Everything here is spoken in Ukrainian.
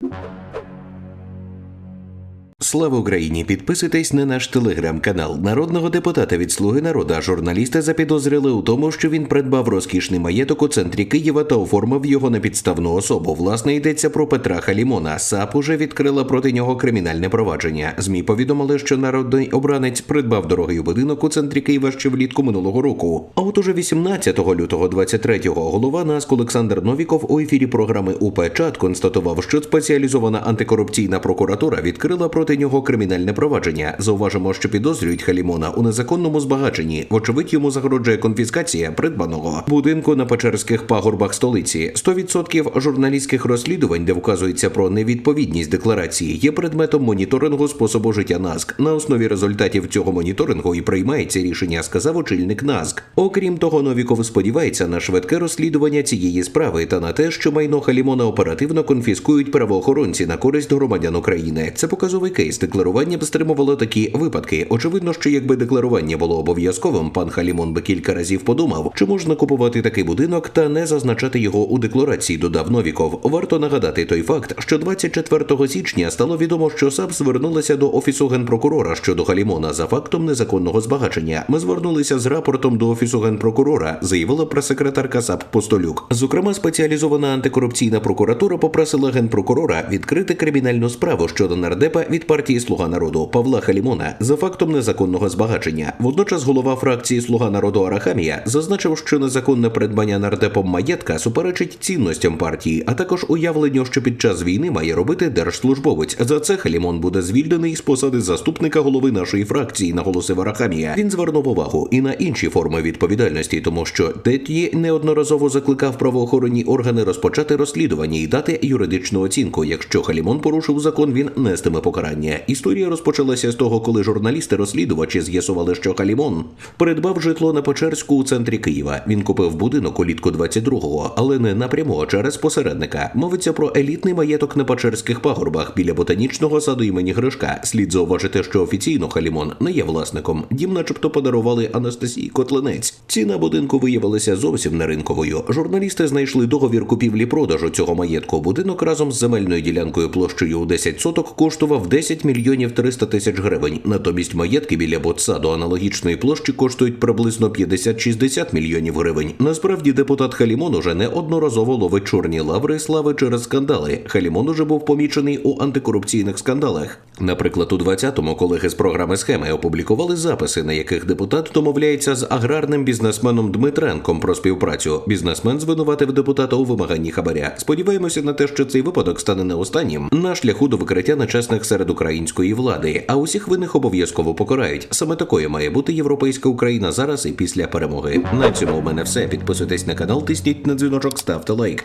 you Слава Україні! Підписуйтесь на наш телеграм-канал. Народного депутата від Слуги народу журналісти запідозрили у тому, що він придбав розкішний маєток у центрі Києва та оформив його на підставну особу. Власне йдеться про Петра Халімона. САП уже відкрила проти нього кримінальне провадження. Змі повідомили, що народний обранець придбав дорогий будинок у центрі Києва ще влітку минулого року. А от уже 18 лютого 23-го голова НАСК Олександр Новіков у ефірі програми УП Чат констатував, що спеціалізована антикорупційна прокуратура відкрила проти нього кримінальне провадження. Зауважимо, що підозрюють Халімона у незаконному збагаченні. Вочевидь, йому загрожує конфіскація придбаного будинку на Печерських пагорбах столиці. 100% журналістських розслідувань, де вказується про невідповідність декларації, є предметом моніторингу способу життя НАСК. На основі результатів цього моніторингу і приймається рішення, сказав очільник НАСК. Окрім того, Новіков сподівається на швидке розслідування цієї справи та на те, що майно Халімона оперативно конфіскують правоохоронці на користь громадян України. Це показовий кейс. Декларування б стримувало такі випадки. Очевидно, що якби декларування було обов'язковим, пан Халімон би кілька разів подумав, чи можна купувати такий будинок та не зазначати його у декларації. Додав Новіков. Варто нагадати той факт, що 24 січня стало відомо, що САП звернулася до офісу генпрокурора щодо Халімона за фактом незаконного збагачення. Ми звернулися з рапортом до офісу генпрокурора, заявила прес-секретарка САП Постолюк. Зокрема, спеціалізована антикорупційна прокуратура попросила генпрокурора відкрити кримінальну справу щодо нардепа від партії Слуга народу Павла Халімона за фактом незаконного збагачення. Водночас голова фракції Слуга народу Арахамія зазначив, що незаконне придбання нардепом маєтка суперечить цінностям партії, а також уявленню, що під час війни має робити держслужбовець. За це Халімон буде звільнений з посади заступника голови нашої фракції, наголосив Арахамія. Він звернув увагу і на інші форми відповідальності, тому що Дет'ї неодноразово закликав правоохоронні органи розпочати розслідування і дати юридичну оцінку. Якщо Халімон порушив закон, він нестиме покарання. Історія розпочалася з того, коли журналісти-розслідувачі з'ясували, що Халімон придбав житло на Печерську у центрі Києва. Він купив будинок улітку 22-го, але не напряму, через посередника. Мовиться про елітний маєток на Печерських пагорбах біля ботанічного саду імені Гришка. Слід зауважити, що офіційно Халімон не є власником. Дім, начебто, подарували Анастасії Котлинець. Ціна будинку виявилася зовсім не ринковою. Журналісти знайшли договір купівлі-продажу цього маєтку. Будинок разом з земельною ділянкою площею у 10 соток коштував 10 мільйонів 300 тисяч гривень. Натомість маєтки біля ботсаду аналогічної площі коштують приблизно 50-60 мільйонів гривень. Насправді депутат Халімон уже неодноразово ловить чорні лаври слави через скандали. Халімон уже був помічений у антикорупційних скандалах. Наприклад, у 20-му колеги з програми схеми опублікували записи, на яких депутат домовляється з аграрним бізнесменом Дмитренком про співпрацю. Бізнесмен звинуватив депутата у вимаганні хабаря. Сподіваємося на те, що цей випадок стане не останнім на шляху до викриття нечесних серед української влади. А усіх винних обов'язково покарають. Саме такою має бути європейська Україна зараз і після перемоги. На цьому у мене все. Підписуйтесь на канал, тисніть на дзвіночок, ставте лайк.